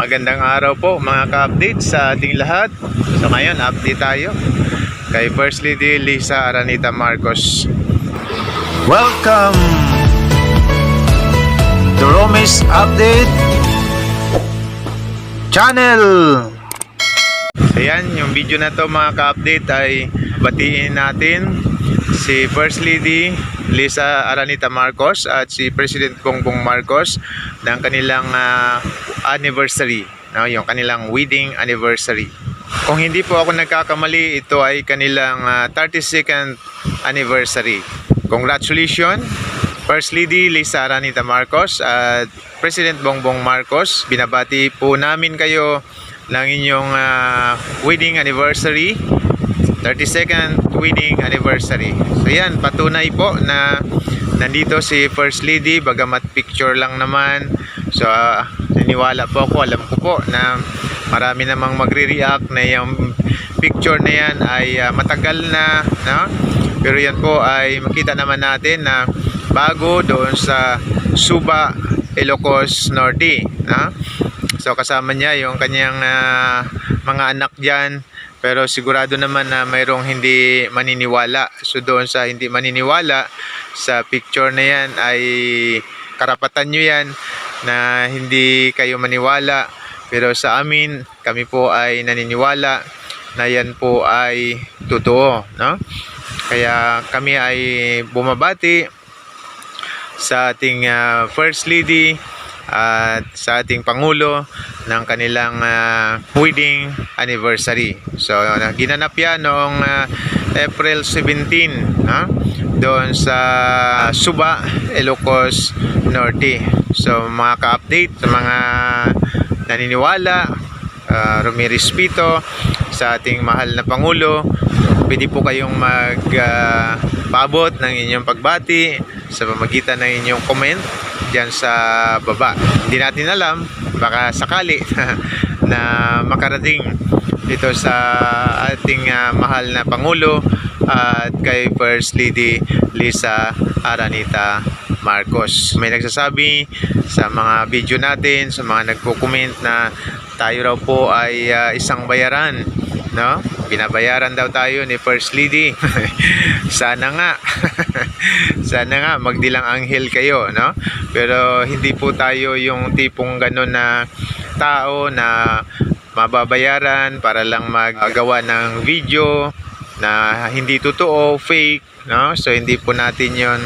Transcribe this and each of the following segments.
Magandang araw po mga ka-update sa ating lahat. So ngayon, update tayo kay First Lady Lisa Aranita Marcos. Welcome to Romis Update Channel. Ayan, yung video na to mga ka-update ay batiin natin si First Lady Lisa Aranita Marcos at si President Bongbong Marcos ng kanilang ah, anniversary, no? yung kanilang wedding anniversary. Kung hindi po ako nagkakamali, ito ay kanilang ah, 32nd anniversary. Congratulations First Lady Lisa Aranita Marcos at President Bongbong Marcos. Binabati po namin kayo ng inyong ah, wedding anniversary 32nd wedding anniversary. So yan, patunay po na nandito si First Lady bagamat picture lang naman. So ah, naniwala po ako, alam ko po na marami namang magre-react na yung picture na yan ay ah, matagal na, no? Pero yan po ay makita naman natin na bago doon sa Suba, Ilocos Norte, no? So kasama niya yung kanyang ah, mga anak diyan pero sigurado naman na mayroong hindi maniniwala. So doon sa hindi maniniwala sa picture na yan ay karapatan nyo yan na hindi kayo maniwala. Pero sa amin, kami po ay naniniwala na yan po ay totoo. No? Kaya kami ay bumabati sa ating ah, First Lady at sa ating Pangulo ng kanilang ah, wedding anniversary. So, uh, ginanap yan noong ah, April 17 ha? doon sa Suba, Ilocos Norte. So, mga ka-update sa mga naniniwala, uh, rumirespeto sa ating mahal na Pangulo, pwede po kayong mag ah, paabot ng inyong pagbati sa pamagitan ng inyong comment diyan sa baba. Hindi natin alam, baka sakali na makarating dito sa ating ah, mahal na Pangulo at kay First Lady Lisa Aranita Marcos. May nagsasabi sa mga video natin, sa mga nagko-comment na tayo raw po ay ah, isang bayaran, no? Binabayaran daw tayo ni First Lady. Sana nga. Sana nga magdilang anghel kayo, no? Pero hindi po tayo yung tipong ganun na tao na mababayaran para lang magawa ng video na hindi totoo, fake, no? So hindi po natin 'yon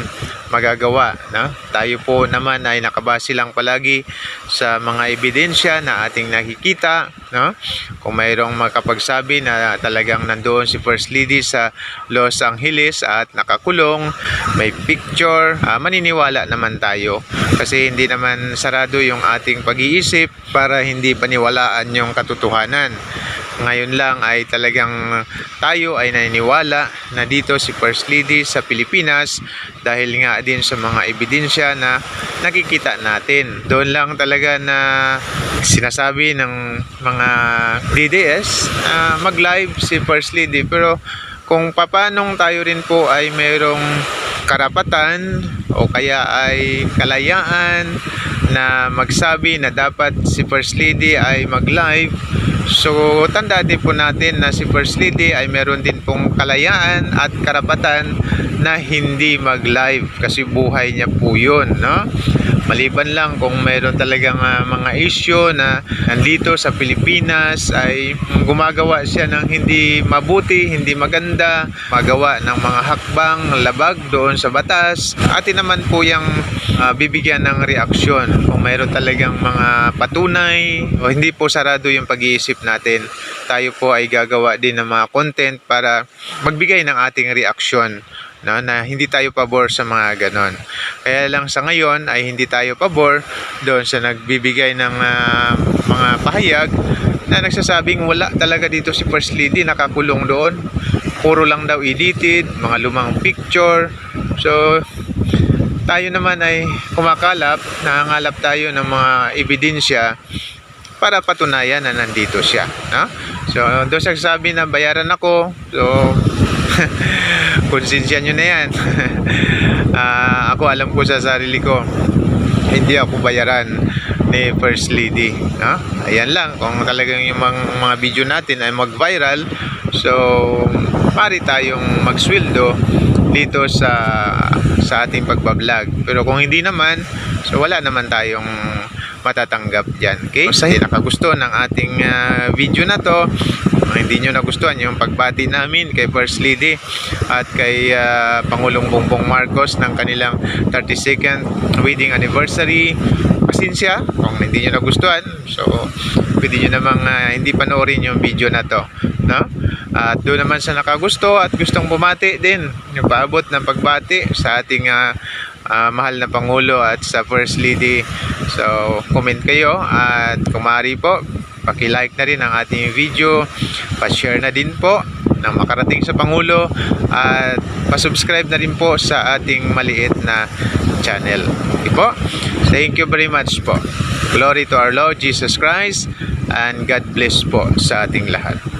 magagawa, no? Tayo po naman ay nakabase lang palagi sa mga ebidensya na ating nakikita, no? Kung mayroong makapagsabi na talagang nandoon si First Lady sa Los Angeles at nakakulong, may picture, ah, maniniwala naman tayo kasi hindi naman sarado yung ating pag-iisip para hindi paniwalaan yung katotohanan. Ngayon lang ay talagang tayo ay naniniwala na dito si First Lady sa Pilipinas dahil nga din sa mga ebidensya na nakikita natin. Doon lang talaga na sinasabi ng mga DDS na mag-live si First Lady pero kung papanong tayo rin po ay mayroong karapatan o kaya ay kalayaan na magsabi na dapat si First Lady ay mag-live So, tanda din po natin na si First Lady ay meron din pong kalayaan at karapatan na hindi mag-live kasi buhay niya po yun, no? Maliban lang kung meron talagang ah, mga issue na nandito sa Pilipinas ay gumagawa siya ng hindi mabuti, hindi maganda, magawa ng mga hakbang, labag doon sa batas. Atin naman po yung ah, bibigyan ng reaksyon kung mayroon talagang mga patunay o hindi po sarado yung pag-iisip natin. Tayo po ay gagawa din ng mga content para magbigay ng ating reaksyon no, na hindi tayo pabor sa mga ganon. Kaya lang sa ngayon ay hindi tayo pabor doon sa nagbibigay ng ah, mga pahayag na nagsasabing wala talaga dito si First Lady nakakulong doon. Puro lang daw edited, mga lumang picture. So, tayo naman ay kumakalap, nangangalap tayo ng mga ebidensya para patunayan na nandito siya. No? So, doon sa sabi na bayaran ako, so, konsensya nyo na yan. Ah, ako alam ko sa sarili ko, hindi ako bayaran. ni First Lady. No? Ayan lang, kung talagang yung mga, mga video natin ay mag-viral, so pari tayong magsweldo dito sa sa ating pagbablog. Pero kung hindi naman, so wala naman tayong matatanggap dyan. Okay? Sa hindi nakagusto ng ating ah, video na to, hindi nyo nagustuhan yung pagbati namin kay First Lady at kay ah, Pangulong Bongbong Marcos ng kanilang 32nd wedding anniversary, pasensya kung hindi nyo nagustuhan. So, pwede nyo namang ah, hindi panoorin yung video na to. No? At doon naman sa nakagusto at gustong bumati din, yung paabot ng pagbati sa ating ah, ah, mahal na Pangulo at sa First Lady. So, comment kayo at kung maaari po, paki-like na rin ang ating video, pa-share na din po na makarating sa Pangulo at pa-subscribe na rin po sa ating maliit na channel. Okay po? Thank you very much po. Glory to our Lord Jesus Christ and God bless po sa ating lahat.